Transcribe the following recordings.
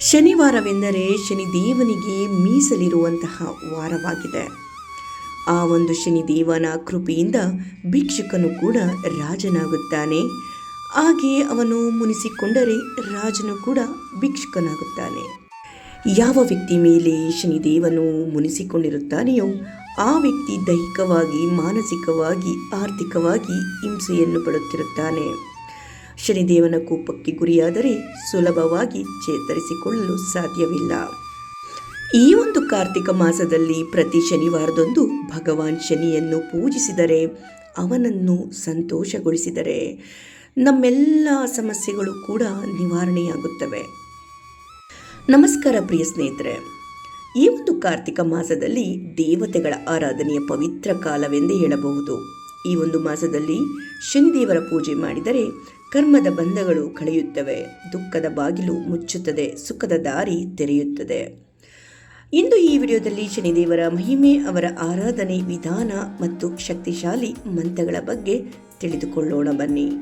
ಶನಿವಾರವೆಂದರೆ ಶನಿದೇವನಿಗೆ ಮೀಸಲಿರುವಂತಹ ವಾರವಾಗಿದೆ. ಆ ಒಂದು ಶನಿದೇವನ ಕೃಪೆಯಿಂದ ಭಿಕ್ಷುಕನು ಕೂಡ ರಾಜನಾಗುತ್ತಾನೆ. ಹಾಗೆ ಅವನು ಮುನಿಸಿಕೊಂಡರೆ ರಾಜನು ಕೂಡ ಭಿಕ್ಷುಕನಾಗುತ್ತಾನೆ. ಯಾವ ವ್ಯಕ್ತಿ ಮೇಲೆ ಶನಿದೇವನು ಮುನಿಸಿಕೊಂಡಿರುತ್ತಾನೆಯೋ ಆ ವ್ಯಕ್ತಿ ದೈಹಿಕವಾಗಿ, ಮಾನಸಿಕವಾಗಿ, ಆರ್ಥಿಕವಾಗಿ ಹಿಂಸೆಯನ್ನು ಪಡುತ್ತಿರುತ್ತಾನೆ. ಶನಿದೇವನ ಕೋಪಕ್ಕೆ ಗುರಿಯಾದರೆ ಸುಲಭವಾಗಿ ಚೇತರಿಸಿಕೊಳ್ಳಲು ಸಾಧ್ಯವಿಲ್ಲ. ಈ ಒಂದು ಕಾರ್ತಿಕ ಮಾಸದಲ್ಲಿ ಪ್ರತಿ ಶನಿವಾರದಂದು ಭಗವಾನ್ ಶನಿಯನ್ನು ಪೂಜಿಸಿದರೆ ಅವನನ್ನು ಸಂತೋಷಗೊಳಿಸಿದರೆ ನಮ್ಮೆಲ್ಲ ಸಮಸ್ಯೆಗಳು ಕೂಡ ನಿವಾರಣೆಯಾಗುತ್ತವೆ. ನಮಸ್ಕಾರ ಪ್ರಿಯ ಸ್ನೇಹಿತರೆ, ಈ ಒಂದು ಕಾರ್ತಿಕ ಮಾಸದಲ್ಲಿ ದೇವತೆಗಳ ಆರಾಧನೆಯ ಪವಿತ್ರ ಕಾಲವೆಂದೇ ಹೇಳಬಹುದು. ಈ ಒಂದು ಮಾಸದಲ್ಲಿ ಶನಿದೇವರ ಪೂಜೆ ಮಾಡಿದರೆ ಕರ್ಮದ ಬಂಧಗಳು ಕಳೆಯುತ್ತವೆ, ದುಃಖದ ಬಾಗಿಲು ಮುಚ್ಚುತ್ತದೆ, ಸುಖದ ದಾರಿ ತೆರೆಯುತ್ತದೆ. ಇಂದು ಈ ವಿಡಿಯೋದಲ್ಲಿ ಶನಿದೇವರ ಮಹಿಮೆ, ಅವರ ಆರಾಧನೆ ವಿಧಾನ ಮತ್ತು ಶಕ್ತಿಶಾಲಿ ಮಂತ್ರಗಳ ಬಗ್ಗೆ ತಿಳಿದುಕೊಳ್ಳೋಣ ಬನ್ನಿ.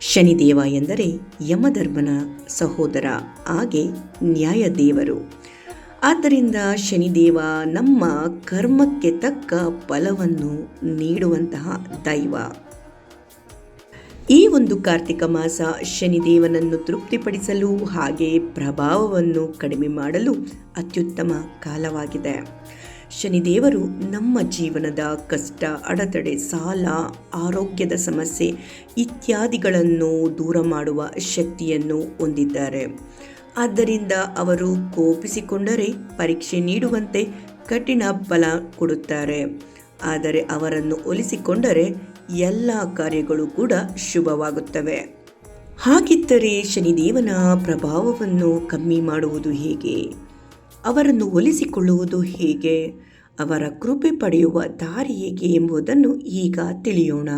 ಶನಿದೇವ ಎಂದರೆ ಯಮಧರ್ಮನ ಸಹೋದರ, ಹಾಗೆ ನ್ಯಾಯದೇವರು. ಆದ್ದರಿಂದ ಶನಿದೇವ ನಮ್ಮ ಕರ್ಮಕ್ಕೆ ತಕ್ಕ ಫಲವನ್ನು ನೀಡುವಂತಹ ದೈವ. ಈ ಒಂದು ಕಾರ್ತಿಕ ಮಾಸ ಶನಿದೇವನನ್ನು ತೃಪ್ತಿಪಡಿಸಲು ಹಾಗೆ ಪ್ರಭಾವವನ್ನು ಕಡಿಮೆ ಮಾಡಲು ಅತ್ಯುತ್ತಮ ಕಾಲವಾಗಿದೆ. ಶನಿದೇವರು ನಮ್ಮ ಜೀವನದ ಕಷ್ಟ, ಅಡೆತಡೆ, ಸಾಲ, ಆರೋಗ್ಯದ ಸಮಸ್ಯೆ ಇತ್ಯಾದಿಗಳನ್ನು ದೂರ ಮಾಡುವ ಶಕ್ತಿಯನ್ನು ಹೊಂದಿದ್ದಾರೆ. ಆದ್ದರಿಂದ ಅವರು ಕೋಪಿಸಿಕೊಂಡರೆ ಪರೀಕ್ಷೆ ನೀಡುವಂತೆ ಕಠಿಣ ಫಲ ಕೊಡುತ್ತಾರೆ. ಆದರೆ ಅವರನ್ನು ಒಲಿಸಿಕೊಂಡರೆ ಎಲ್ಲ ಕಾರ್ಯಗಳು ಕೂಡ ಶುಭವಾಗುತ್ತವೆ. ಹಾಗಿದ್ದರೆ ಶನಿದೇವನ ಪ್ರಭಾವವನ್ನು ಕಮ್ಮಿ ಮಾಡುವುದು ಹೇಗೆ? ಅವರನ್ನು ಒಲಿಸಿಕೊಳ್ಳುವುದು ಹೇಗೆ? ಅವರ ಕೃಪೆ ಪಡೆಯುವ ದಾರಿ ಹೇಗೆ ಎಂಬುದನ್ನು ಈಗ ತಿಳಿಯೋಣ.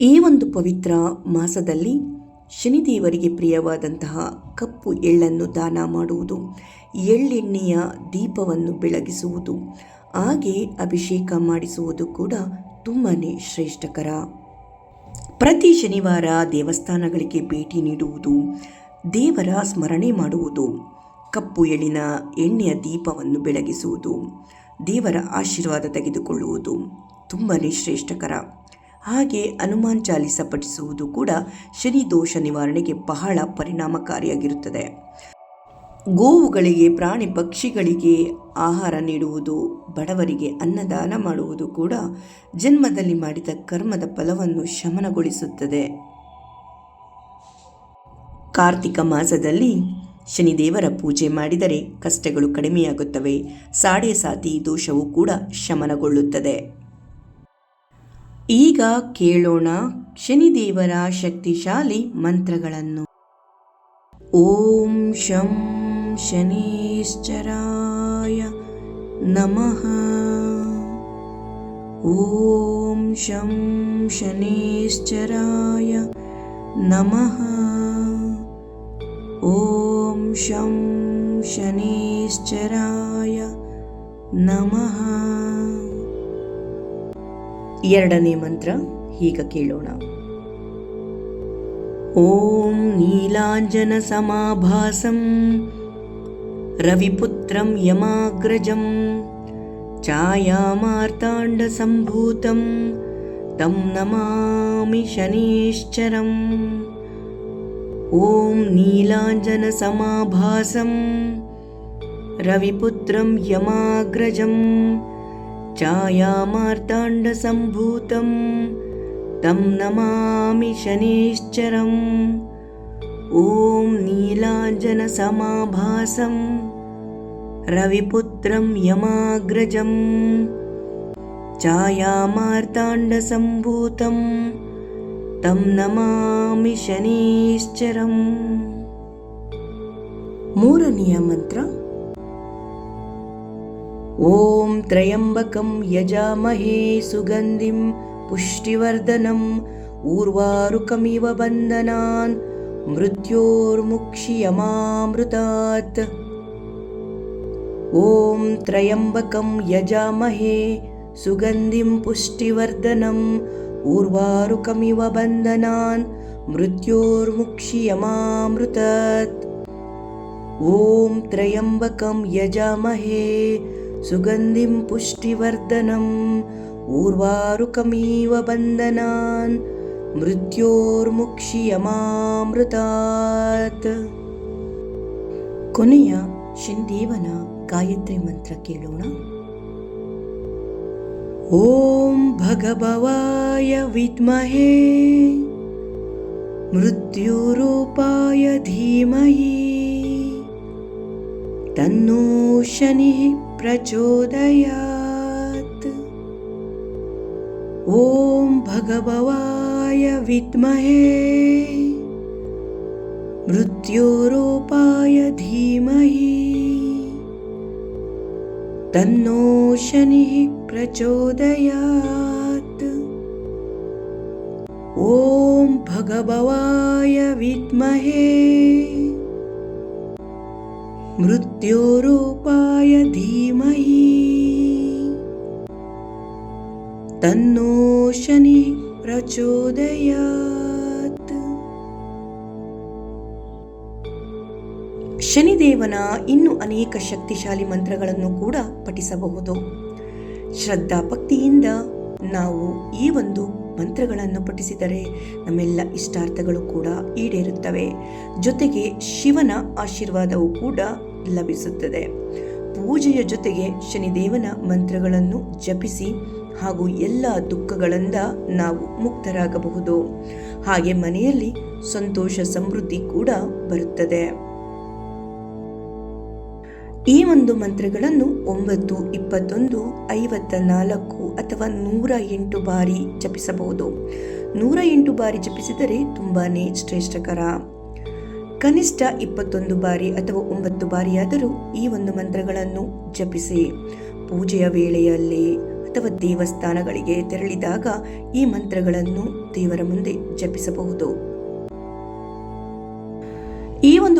ಈ ಒಂದು ಪವಿತ್ರ ಮಾಸದಲ್ಲಿ ಶನಿದೇವರಿಗೆ ಪ್ರಿಯವಾದಂತಹ ಕಪ್ಪು ಎಳ್ಳನ್ನು ದಾನ ಮಾಡುವುದು, ಎಳ್ಳೆಣ್ಣೆಯ ದೀಪವನ್ನು ಬೆಳಗಿಸುವುದು, ಹಾಗೆ ಅಭಿಷೇಕ ಮಾಡಿಸುವುದು ಕೂಡ ತುಂಬಾ ಶ್ರೇಷ್ಠಕರ. ಪ್ರತಿ ಶನಿವಾರ ದೇವಸ್ಥಾನಗಳಿಗೆ ಭೇಟಿ ನೀಡುವುದು, ದೇವರ ಸ್ಮರಣೆ ಮಾಡುವುದು, ಕಪ್ಪು ಎಳಿನ ಎಣ್ಣೆಯ ದೀಪವನ್ನು ಬೆಳಗಿಸುವುದು, ದೇವರ ಆಶೀರ್ವಾದ ತೆಗೆದುಕೊಳ್ಳುವುದು ತುಂಬಾ ಶ್ರೇಷ್ಠಕರ. ಹಾಗೆ ಹನುಮಾನ್ ಚಾಲಿಸ ಪಠಿಸುವುದು ಕೂಡ ಶನಿ ದೋಷ ನಿವಾರಣೆಗೆ ಬಹಳ ಪರಿಣಾಮಕಾರಿಯಾಗಿರುತ್ತದೆ. ಗೋವುಗಳಿಗೆ, ಪ್ರಾಣಿ ಪಕ್ಷಿಗಳಿಗೆ ಆಹಾರ ನೀಡುವುದು, ಬಡವರಿಗೆ ಅನ್ನದಾನ ಮಾಡುವುದು ಕೂಡ ಜನ್ಮದಲ್ಲಿ ಮಾಡಿದ ಕರ್ಮದ ಫಲವನ್ನು ಶಮನಗೊಳಿಸುತ್ತದೆ. ಕಾರ್ತಿಕ ಮಾಸದಲ್ಲಿ ಶನಿದೇವರ ಪೂಜೆ ಮಾಡಿದರೆ ಕಷ್ಟಗಳು ಕಡಿಮೆಯಾಗುತ್ತವೆ. ಸಾಡೆ ಸಾತಿ ದೋಷವು ಕೂಡ ಶಮನಗೊಳ್ಳುತ್ತದೆ. ಈಗ ಕೇಳೋಣ ಶನಿದೇವರ ಶಕ್ತಿಶಾಲಿ ಮಂತ್ರಗಳನ್ನು. ಓಂ ಶಂ ಶನೇಶ್ಚರಾಯ ನಮಃ ಓಂ ಶಂ ಶನೇಶ್ಚರಾಯ ನಮಃ ಓಂ ಶಂ ಶನೇಶ್ಚರಾಯ ನಮಃ ಎರಡನೇ ಮಂತ್ರ ಹೀಗ ಕೇಳೋಣ ॐ नीलाञ्जनसमाभासं रविपुत्रं यमाग्रजं छायामार्ताण्डसम्भूतं तं नमामि शनीश्चरम्। ॐ नीलाञ्जनसमाभासं रविपुत्रं यमाग्रजं छायामार्ताण्डसम्भूतं तं नमामि शनीश्चरम्। ॐ नीलाञ्जनसमाभासं रविपुत्रं यमाग्रजं छायामार्ताण्डसम्भूतं तं नमामि शनीश्चरम् ಮೂರನೆಯ ಮಂತ್ರ ಓಂ ತ್ರಯಂಬಕಂ ಯಜಾಮಹೇ ಸುಗಂಧಿಂ पुष्टिवर्धनम् ऊर्वारुकमिव बन्धनान् मृत्योर्मुक्षियमामृतात् ॐ त्र्यम्बकं यजामहे सुगन्धिं पुष्टिवर्धनम् ऊर्वारुकमिव बन्धनान् मृत्योर्मुक्षियमामृतात् ॐ त्र्यम्बकं यजामहे सुगन्धिं पुष्टिवर्धनम् ऊर्वारुकमिव बन्धनान् ಮೃತ್ಯೋರ್ಮುಕ್ಷಿಯಮಾಮೃತಾತ್ ಕೊನೆಯ गायत्रीमन्त्रके लोण ॐ भगववाय विद्महे मृत्योरूपाय धीमहि तन्नो शनिः प्रचोदयात् ॐ भगववाय विद्महे मृत्योरूपाय धीमहि तन्नो शनिः प्रचोदयात्। ॐ भगभवाय विद्महे। मृत्योरूपाय धीमहि। तन्नो शनिः प्रचोदयात् ಶನಿದೇವನ ಇನ್ನು ಅನೇಕ ಶಕ್ತಿಶಾಲಿ ಮಂತ್ರಗಳನ್ನು ಕೂಡ ಪಠಿಸಬಹುದು. ಶ್ರದ್ಧಾ ಭಕ್ತಿಯಿಂದ ನಾವು ಈ ಒಂದು ಮಂತ್ರಗಳನ್ನು ಪಠಿಸಿದರೆ ನಮ್ಮೆಲ್ಲ ಇಷ್ಟಾರ್ಥಗಳು ಕೂಡ ಈಡೇರುತ್ತವೆ. ಜೊತೆಗೆ ಶಿವನ ಆಶೀರ್ವಾದವು ಕೂಡ ಲಭಿಸುತ್ತದೆ. ಪೂಜೆಯ ಜೊತೆಗೆ ಶನಿದೇವನ ಮಂತ್ರಗಳನ್ನು ಜಪಿಸಿ ಹಾಗೂ ಎಲ್ಲ ದುಃಖಗಳಿಂದ ನಾವು ಮುಕ್ತರಾಗಬಹುದು. ಹಾಗೆ ಮನೆಯಲ್ಲಿ ಸಂತೋಷ, ಸಮೃದ್ಧಿ ಕೂಡ ಬರುತ್ತದೆ. ಈ ಒಂದು ಮಂತ್ರಗಳನ್ನು ಒಂಬತ್ತು, ಇಪ್ಪತ್ತೊಂದು, ಐವತ್ತ ನಾಲ್ಕು ಅಥವಾ ನೂರ ಎಂಟು ಬಾರಿ ಜಪಿಸಬಹುದು. ನೂರ ಎಂಟು ಬಾರಿ ಜಪಿಸಿದರೆ ತುಂಬಾನೇ ಶ್ರೇಷ್ಠಕರ. ಕನಿಷ್ಠ ಇಪ್ಪತ್ತೊಂದು ಬಾರಿ ಅಥವಾ ಒಂಬತ್ತು ಬಾರಿಯಾದರೂ ಈ ಒಂದು ಮಂತ್ರಗಳನ್ನು ಜಪಿಸಿ. ಪೂಜೆಯ ವೇಳೆಯಲ್ಲಿ ಅಥವಾ ದೇವಸ್ಥಾನಗಳಿಗೆ ತೆರಳಿದಾಗ ಈ ಮಂತ್ರಗಳನ್ನು ದೇವರ ಮುಂದೆ ಜಪಿಸಬಹುದು.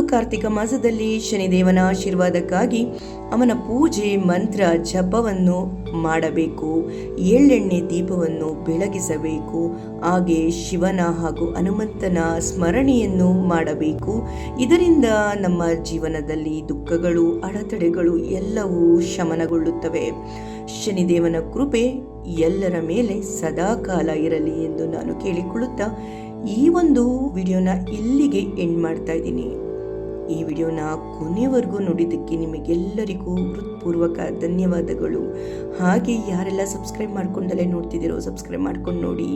ಕಾರ್ತಿಕ ಮಾಸದಲ್ಲಿ ಶನಿದೇವನ ಆಶೀರ್ವಾದಕ್ಕಾಗಿ ಅವನ ಪೂಜೆ, ಮಂತ್ರ, ಜಪವನ್ನು ಮಾಡಬೇಕು. ಎಳ್ಳೆಣ್ಣೆ ದೀಪವನ್ನು ಬೆಳಗಿಸಬೇಕು. ಹಾಗೆ ಶಿವನ ಹಾಗೂ ಹನುಮಂತನ ಸ್ಮರಣೆಯನ್ನು ಮಾಡಬೇಕು. ಇದರಿಂದ ನಮ್ಮ ಜೀವನದಲ್ಲಿ ದುಃಖಗಳು, ಅಡೆತಡೆಗಳು ಎಲ್ಲವೂ ಶಮನಗೊಳ್ಳುತ್ತವೆ. ಶನಿದೇವನ ಕೃಪೆ ಎಲ್ಲರ ಮೇಲೆ ಸದಾಕಾಲ ಇರಲಿ ಎಂದು ನಾನು ಕೇಳಿಕೊಳ್ಳುತ್ತಾ ಈ ಒಂದು ವಿಡಿಯೋನ ಇಲ್ಲಿಗೆ ಎಂಡ್ ಮಾಡ್ತಾ ಇದ್ದೀನಿ. ಈ ವಿಡಿಯೋನ ಕೊನೆವರೆಗೂ ನೋಡಿದ್ದಕ್ಕೆ ನಿಮಗೆಲ್ಲರಿಗೂ ಹೃತ್ಪೂರ್ವಕ ಧನ್ಯವಾದಗಳು. ಹಾಗೆ ಯಾರೆಲ್ಲ ಸಬ್ಸ್ಕ್ರೈಬ್ ಮಾಡ್ಕೊಂಡಲ್ಲೇ ನೋಡ್ತಿದ್ದೀರೋ ಸಬ್ಸ್ಕ್ರೈಬ್ ಮಾಡ್ಕೊಂಡು ನೋಡಿ.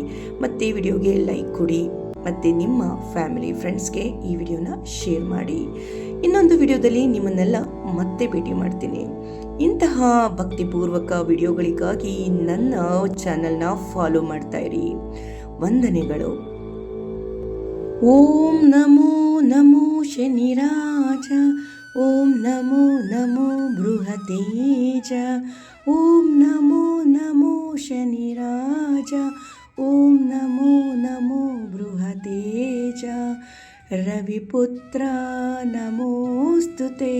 ಮತ್ತು ವಿಡಿಯೋಗೆ ಲೈಕ್ ಕೊಡಿ. ಮತ್ತು ನಿಮ್ಮ ಫ್ಯಾಮಿಲಿ ಫ್ರೆಂಡ್ಸ್ಗೆ ಈ ವಿಡಿಯೋನ ಶೇರ್ ಮಾಡಿ. ಇನ್ನೊಂದು ವಿಡಿಯೋದಲ್ಲಿ ನಿಮ್ಮನ್ನೆಲ್ಲ ಮತ್ತೆ ಭೇಟಿ ಮಾಡ್ತೀನಿ. ಇಂತಹ ಭಕ್ತಿಪೂರ್ವಕ ವಿಡಿಯೋಗಳಿಗಾಗಿ ನನ್ನ ಚಾನಲ್ನ ಫಾಲೋ ಮಾಡ್ತಾ ಇರಿ. ವಂದನೆಗಳು. ॐ नमो नमो शनिराज ॐ नमो नमो बृहते च ॐ नमो नमो शनिराज ॐ नमो नमो बृहते च रविपुत्रा नमोऽस्तु ते।